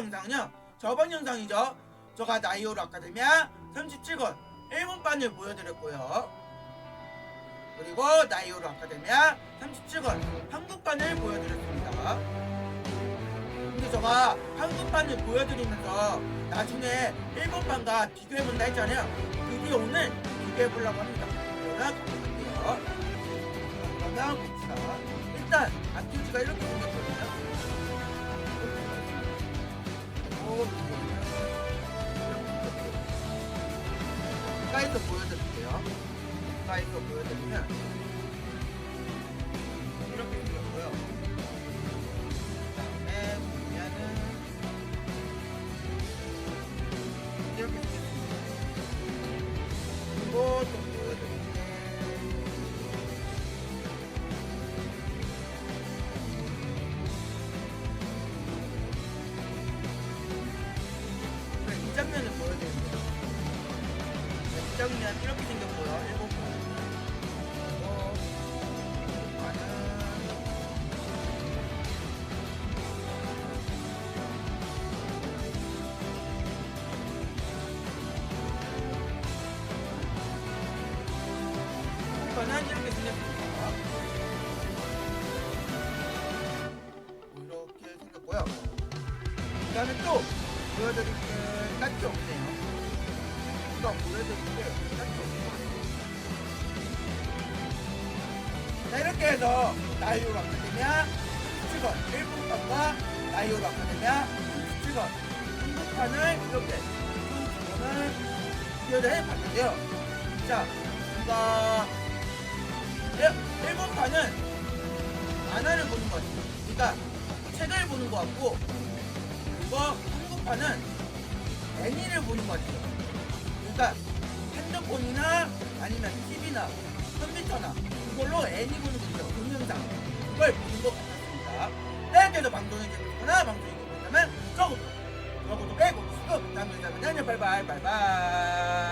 영상은요 저번 영상이죠. 저가 나이오르 아카데미아 37권 일본판을 보여드렸고요. 그리고 나이오르 아카데미아 37권 한국판을 보여드렸습니다. 근데 제가 한국판을 보여드리면서 나중에 일본판과 비교해본다 했잖아요. 드디어 오늘 비교해보려고 합니다. 그러면 가볼게요. 그러면 봅시다. 일단 안티지가 이렇게 생겼거든요 가까이서 보여드릴게요. 가까이서 보여드리면 이렇게 네, 이 장면을 보여드릴게요. 장면 이렇게 생겼고요. 이거는 이렇게 생겼습니다. 이렇게 생겼고요. 그 다음에 또 보여드릴 게 딱히 없네요. 이거 보여드릴 게 딱히 없네요. 자, 이렇게 해서 나이오르 아카데미아 17권 일본판과 나이오르 아카데미아 17권 한국판을 이렇게 한국판을 비교를 해봤는데요. 자, 일- 일본판은 만화를 보는 것 같아요. 그러니까 책을 보는 것 같고 그리고 한국판은 애니를 보는 것 같아요. 그러니까 핸드폰이나 아니면 TV나 컴퓨터나 그걸로 애니 보는 거죠. 동영상 그걸 보는 것. 네, 그래서 방송이 재밌거나 방송이 재밌다면 저구독, 구독, 수고, 다음 영상에 만나요. 바이바이, 바이바이.